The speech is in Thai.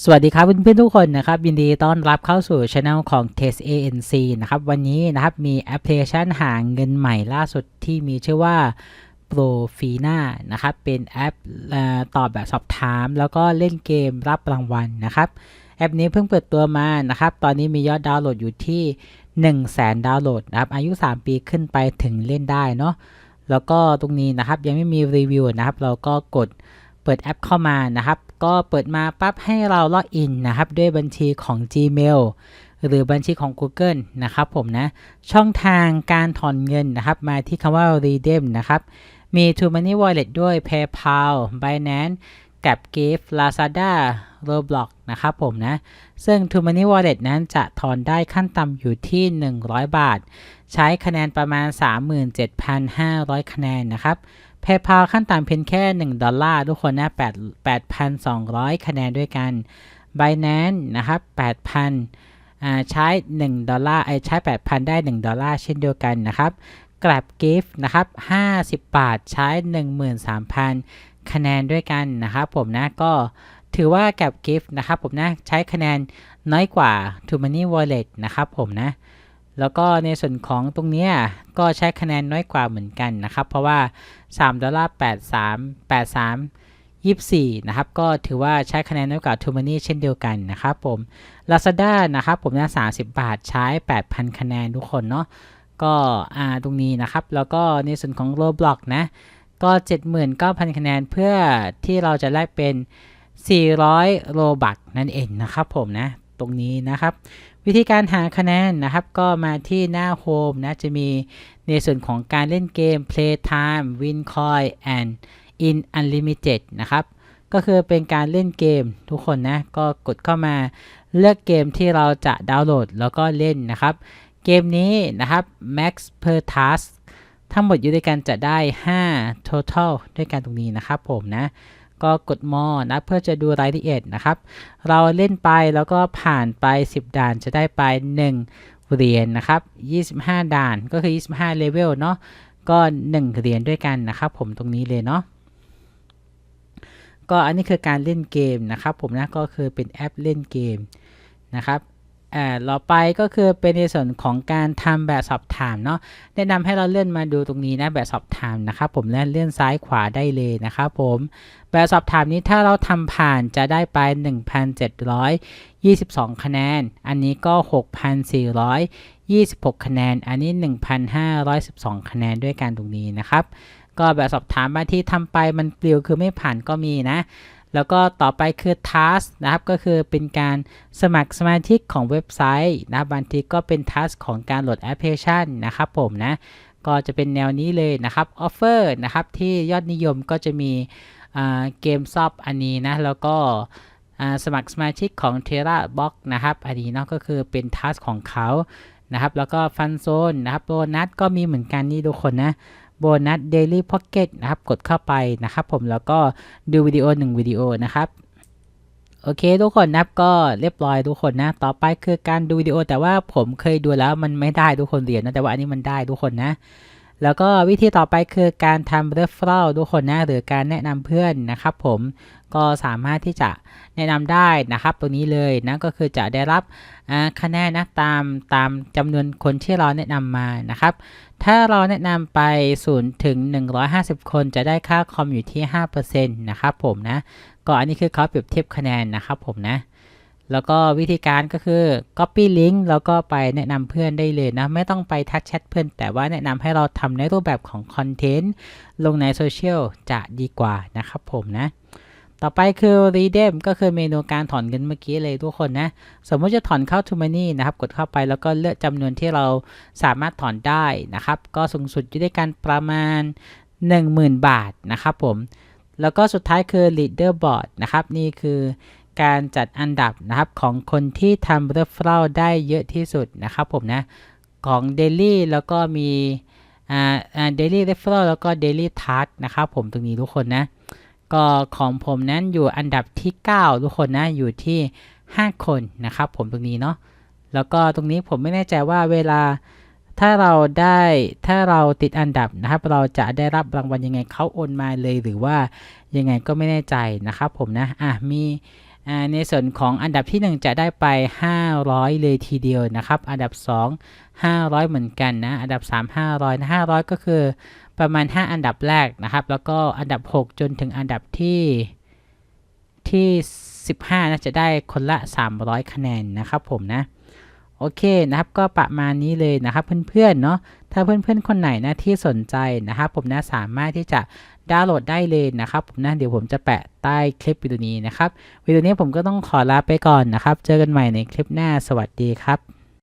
สวัสดีครับเพื่อนๆทุกคนนะครับยินดีต้อนรับเข้าสู่ช anel ของ Test ANC นะครับวันนี้นะครับมีแอปพลิเคชันหาเงินใหม่ล่าสุดที่มีชื่อว่า Profina นะครับเป็นแอปอตอบแบบสอบถาม แล้วก็เล่นเกมรับรางวัลนะครับแอปนี้เพิ่งเปิดตัวมานะครับตอนนี้มียอดดาวน์โหลดอยู่ที่ 1 0 0 0 0แสนดาวน์โหลดนะครับอายุ 3 ปีขึ้นไปถึงเล่นได้เนาะแล้วก็ตรงนี้นะครับยังไม่มีรีวิวนะครับเราก็กดเปิดแอปเข้ามานะครับ ก็เปิดมาปั๊บให้เราล็อกอินนะครับ ด้วยบัญชีของ Gmail หรือบัญชีของ Google นะครับผมนะ ช่องทางการถอนเงินนะครับ มาที่คำว่า redeem นะครับ มี True Money Wallet ด้วย PayPal Binance กับ Gift Lazada Roblox นะครับผมนะ ซึ่ง True Money Wallet นั้นจะถอนได้ขั้นต่ำอยู่ที่ 100 บาท ใช้คะแนนประมาณ 37,500 คะแนนนะครับ PayPal ขั้นต่ำเพียงแค่ 1 ดอลลาร์ทุกคนนะ8 8,200 คะแนนด้วยกัน Binance นะครับ 8,000 ใช้ 1 ดอลลาร์ไอใช้ 8,000 ได้ 1 ดอลลาร์เช่นเดียวกันนะครับ Grab Gift นะครับ 50 บาทใช้ 13,000 คะแนนด้วยกันนะครับผมนะก็ถือว่า Grab Gift นะครับผมนะใช้คะแนนน้อยกว่า True Money Wallet นะครับผมนะ แล้วก็ในส่วนของตรงนี้ก็ใช้คะแนนน้อยกว่าเหมือนกันนะครับ เพราะว่า3ดอลลาร์83 83 24 นะครับ ก็ถือว่าใช้คะแนนน้อยกว่า t o m o n y เช่นเดียวกันนะครับผม Lazada นะครับผมนะ30 บาทใช้ 8,000 คะแนนทุกคนเนาะก็อ่าตรงนี้นะครับ แล้วก็ในส่วนของ Roblox นะก็ 79,000 คะแนนเพื่อที่เราจะแลกเป็น 400 โลบักนั่นเองนะครับผมนะ ตรงนี้นะครับ วิธีการหาคะแนนนะครับ ก็มาที่หน้าโฮมนะ จะมีในส่วนของการเล่นเกม play time win coin and in unlimited นะครับ ก็คือเป็นการเล่นเกมทุกคนนะ ก็กดเข้ามาเลือกเกมที่เราจะดาวน์โหลดแล้วก็เล่นนะครับ เกมนี้นะครับ max per task ทั้งหมดอยู่ด้วยกันจะได้ 5 total ด้วยกันตรงนี้นะครับผมนะ ก็กดมอนะเพื่อจะดูรายละเอียดนะครับ เราเล่นไปแล้วก็ผ่านไป 10 ด่านจะได้ไป 1 เหรียญนะครับ 25 ด่านก็คือ 25 เลเวลเนาะก็ 1 เหรียญด้วยกันนะครับ ผมตรงนี้เลยเนาะก็อันนี้คือการเล่นเกมนะครับ ผมนะก็คือเป็นแอปเล่นเกมนะครับ อ่าต่อไปก็คือเป็นในส่วนของการทำแบบสอบถามเนาะแนะนำให้เราเลื่อนมาดูตรงนี้นะแบบสอบถามนะครับผมและเลื่อนซ้ายขวาได้เลยนะครับผมแบบสอบถามนี้ถ้าเราทำผ่านจะได้ไป 1,722 คะแนน อันนี้ก็ 6,426 คะแนน อันนี้ 1,512 คะแนนด้วยกันตรงนี้นะครับ ก็แบบสอบถามบางที่ทำไปมันปลิวคือไม่ผ่านก็มีนะ แล้วก็ต่อไปคือ task นะครับก็คือเป็นการสมัครสมาชิกของเว็บไซต์นะบางทีก็เป็น task ของการโหลดแอปพลิเคชันนะครับผมนะก็จะเป็นแนวนี้เลยนะครับ offer นะครับที่ยอดนิยมก็จะมีเกมซอฟอันนี้นะแล้วก็สมัครสมาชิกของ Terra Box นะครับอันนี้เนาะก็คือเป็น task ของเขานะครับแล้วก็ฟันโซนนะครับโบนัสก็มีเหมือนกันนี่ทุกคนนะ โบนัส Daily Pocket นะครับ กดเข้าไปนะครับ ผมแล้วก็ดูวิดีโอ1วิดีโอนะครับโอเคทุกคนนะก็เรียบร้อยทุกคนนะ ต่อไปคือการดูวิดีโอแต่ว่าผมเคยดูแล้วมันไม่ได้ทุกคนเรียนนะแต่ว่าอันนี้มันได้ทุกคนนะ แล้วก็วิธีต่อไปคือการทำ referral ทุกคนนะหรือการแนะนำเพื่อนนะครับผมก็สามารถที่จะแนะนำได้นะครับตรงนี้เลยนะก็คือจะได้รับคะแนนนะตามตามจำนวนคนที่เราแนะนำมานะครับ ถ้าเราแนะนำไป0ถึง150 คนจะได้ค่าคอมอยู่ที่5%นะครับผมนะก็อันนี้คือเขาเปรียบเทียบคะแนนนะครับผมนะ แล้วก็วิธีการก็คือ copy link แล้วก็ไปแนะนำเพื่อนได้เลยนะ ไม่ต้องไปทักแชทเพื่อน แต่ว่าแนะนำให้เราทำในรูปแบบของคอนเทนต์ลงในโซเชียลจะดีกว่านะครับผมนะ ต่อไปคือ redeem ก็คือเมนูการถอนเงินเมื่อกี้เลยทุกคนนะ สมมติจะถอนเข้า to money นะครับ กดเข้าไปแล้วก็เลือกจำนวนที่เราสามารถถอนได้นะครับ ก็สูงสุดอยู่ด้วยกันประมาณ 10,000 บาทนะครับผม แล้วก็สุดท้ายคือ leaderboard นะครับ นี่คือ การจัดอันดับนะครับของคนที่ทำ referral ได้เยอะที่สุดนะครับผมนะ ของ daily แล้วก็มีอ่าอ่า daily r e f e r a l แล้วก็ daily task นะครับผมตรงนี้ทุกคนนะ ก็ของผมนั้นอยู่อันดับที่ 9 ทุกคนนะ อยู่ที่ 5 คนนะครับผมตรงนี้เนาะแล้วก็ตรงนี้ผมไม่แน่ใจว่าเวลาถ้าเราได้ถ้าเราติดอันดับนะครับ เราจะได้รับรางวัลยังไงเขาโอนมาเลยหรือว่ายังไงก็ไม่แน่ใจนะครับผมนะอะมี ในส่วนของอันดับที่ 1 จะได้ไป 500 เลยทีเดียวนะครับ อันดับ 2 500 เหมือนกันนะ อันดับ 3 500นะ500 ก็คือประมาณ 5 อันดับแรกนะครับ แล้วก็อันดับ 6 จนถึงอันดับที่ที่ 15นะจะได้คนละ 300 คะแนนนะครับผมนะ โอเคนะครับก็ประมาณนี้เลยนะครับเพื่อนๆเนาะถ้าเพื่อนๆคนไหนนะที่สนใจนะครับผมนะสามารถที่จะดาวน์โหลดได้เลยนะครับผมนะเดี๋ยวผมจะแปะใต้คลิปวิดีโอนี้นะครับวิดีโอนี้ผมก็ต้องขอลาไปก่อนนะครับ เจอกันใหม่ในคลิปหน้าสวัสดีครับ